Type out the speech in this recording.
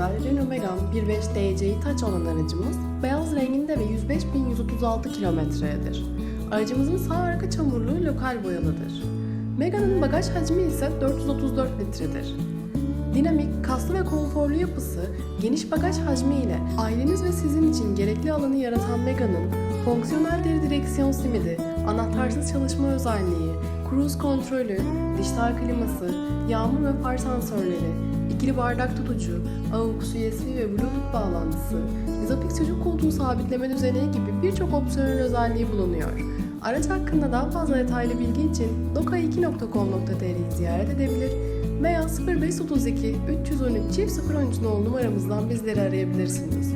model Renault Megane 1.5 DCi Touch olan aracımız beyaz renginde ve 105.136 kilometredir. Aracımızın sağ arka çamurluğu lokal boyalıdır. Megane'ın bagaj hacmi ise 434 litredir. Dinamik, kaslı ve konforlu yapısı, geniş bagaj hacmi ile aileniz ve sizin için gerekli alanı yaratan Megane'ın fonksiyonel deri direksiyon simidi, anahtarsız çalışma özelliği, cruise kontrolü, dijital kliması, yağmur ve far sensörleri, ikili bardak tutucu, AUX, USB ve Bluetooth bağlantısı, izopik çocuk koltuğu sabitleme düzeneği gibi birçok opsiyonel özelliği bulunuyor. Araç hakkında daha fazla detaylı bilgi için doka2.com.tr'yi ziyaret edebilir veya 0532 313 çift 013 nolu numaramızdan bizleri arayabilirsiniz.